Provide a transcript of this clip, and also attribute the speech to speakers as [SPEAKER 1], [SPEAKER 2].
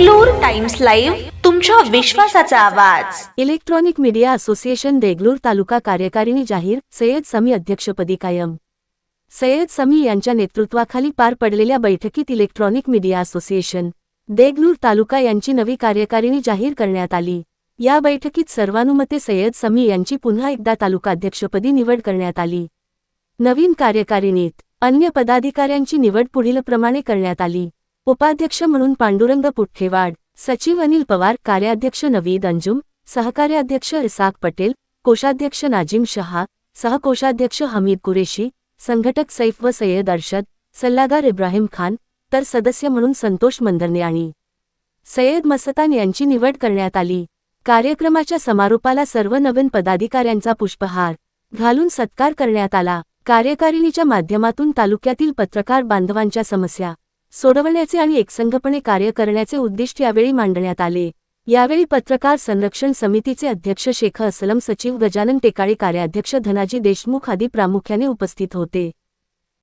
[SPEAKER 1] Deglur times live तुमच्या विश्वासाचा आवाज.
[SPEAKER 2] Electronic media association Deglur taluka कार्यकारिणी जाहीर सय्यद समी अध्यक्षपदी कायम. सय्यद समी यांच्या नेतृत्वाखाली पार पडलेल्या बैठकीत electronic media association Deglur taluka यांची नवी कार्यकारिणी जाहीर करण्यात आली. या बैठकीत सर्वानुमते सय्यद समी यांची पुन्हा एकदा तालुका अध्यक्षपदी निवड करण्यात आली. नवीन कार्यकारिणीत अन्य पदाधिकाऱ्यांची निवड पुढीलप्रमाणे करण्यात आली. उपाध्यक्ष म्हणून पांडुरंग पुठ्ठेवाड सचिव अनिल पवार कार्याध्यक्ष नवीद अंजुम सहकार्याध्यक्ष इसाक पटेल कोषाध्यक्ष नाजिम शहा सहकोषाध्यक्ष हमीद कुरेशी संघटक सैफ व सय्यद अर्शद सल्लागार इब्राहिम खान तर सदस्य म्हणून संतोष मंदरने आणि सय्यद मसतान यांची निवड करण्यात आली. कार्यक्रमाच्या समारोपाला सर्व नवीन पदाधिकाऱ्यांचा पुष्पहार घालून सत्कार करण्यात आला. कार्यकारिणीच्या माध्यमातून तालुक्यातील पत्रकार बांधवांच्या समस्या सोडवण्याचे आणि एकसंघपणे कार्य करण्याचे उद्दिष्ट यावेळी मांडण्यात आले. यावेळी पत्रकार संरक्षण समितीचे अध्यक्ष शेख असलम सचिव गजानन टेकाळे कार्याध्यक्ष धनाजी देशमुख आदी प्रामुख्याने उपस्थित होते.